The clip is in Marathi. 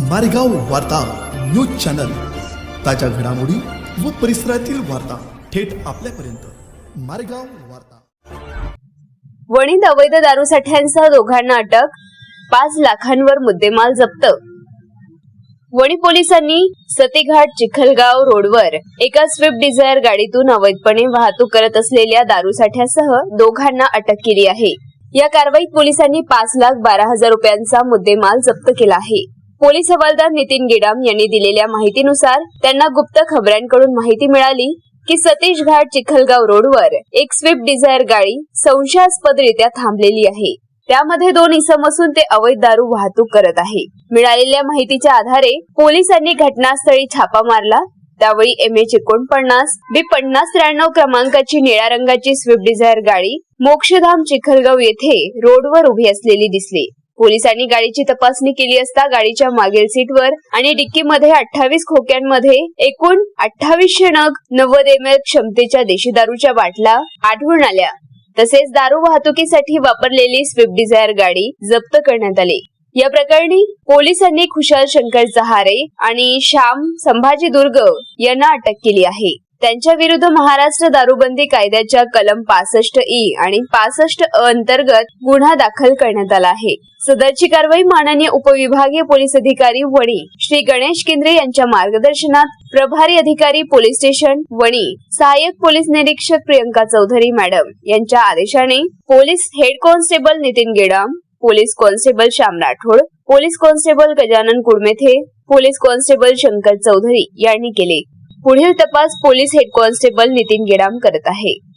मारेगाव वार्ता न्यूज चॅनल. ताज्या घडामोडी व परिसरातील वार्ता थेट आपल्यापर्यंत. मारेगाव वार्ता. वणीत अवैध दारूसाठ्यांसह दोघांना अटक पाच लाखांवर मुद्देमाल जप्त. वणी पोलिसांनी सतीघाट चिखलगाव रोडवर एका स्विफ्ट डिझायर गाडीतून अवैधपणे वाहतूक करत असलेल्या दारूसाठ्यासह दोघांना अटक केली आहे. या कारवाईत पोलिसांनी पाच लाख बारा हजार रुपयांचा मुद्देमाल जप्त केला आहे. पोलीस हवालदार नितीन गेडाम यांनी दिलेल्या माहितीनुसार त्यांना गुप्त खबऱ्यांकडून माहिती मिळाली की सतीश घाट चिखलगाव रोडवर एक स्विफ्ट डिझायर गाडी संशयास्पदरित्या थांबलेली आहे. त्यामध्ये दोन इसम असून ते अवैध दारू वाहतूक करत आहे. मिळालेल्या माहितीच्या आधारे पोलिसांनी घटनास्थळी छापा मारला. त्यावेळी एम एच एकोणपन्नास बी पन्नास त्र्याण्णव क्रमांकाची निळ्या रंगाची स्विफ्ट डिझायर गाडी मोक्षधाम चिखलगाव येथे रोडवर उभी असलेली दिसली. पोलिसांनी गाडीची तपासणी केली असता गाडीच्या मागील सीटवर आणि डिक्कीमध्ये अठ्ठावीस खोक्यांमध्ये एकूण अठ्ठावीसशे नग नव्वद एम एल क्षमतेच्या देशी दारूच्या बाटल्या आढळून आल्या. तसेच दारू वाहतुकीसाठी वापरलेली स्विफ्ट डिझायर गाडी जप्त करण्यात आली. या प्रकरणी पोलिसांनी खुशाल शंकर सहारे आणि श्याम संभाजी दुर्ग यांना अटक केली आहे. त्यांच्या विरुद्ध महाराष्ट्र दारूबंदी कायद्याच्या कलम पासष्ट ई आणि पासष्ट अ अंतर्गत गुन्हा दाखल करण्यात आला आहे. सदरची कारवाई माननीय उपविभागीय पोलीस अधिकारी वणी. श्री गणेश केंद्रे यांच्या मार्गदर्शनात प्रभारी अधिकारी पोलीस स्टेशन वणी. सहाय्यक पोलीस निरीक्षक प्रियंका चौधरी मॅडम यांच्या आदेशाने police head constable Nitin Gedam police constable Shyam Rathod police constable Gajanan Kudmethe police constable Shankar Chaudhary यांनी केले. पुढील तपास police head constable Nitin Gedam करत आहे.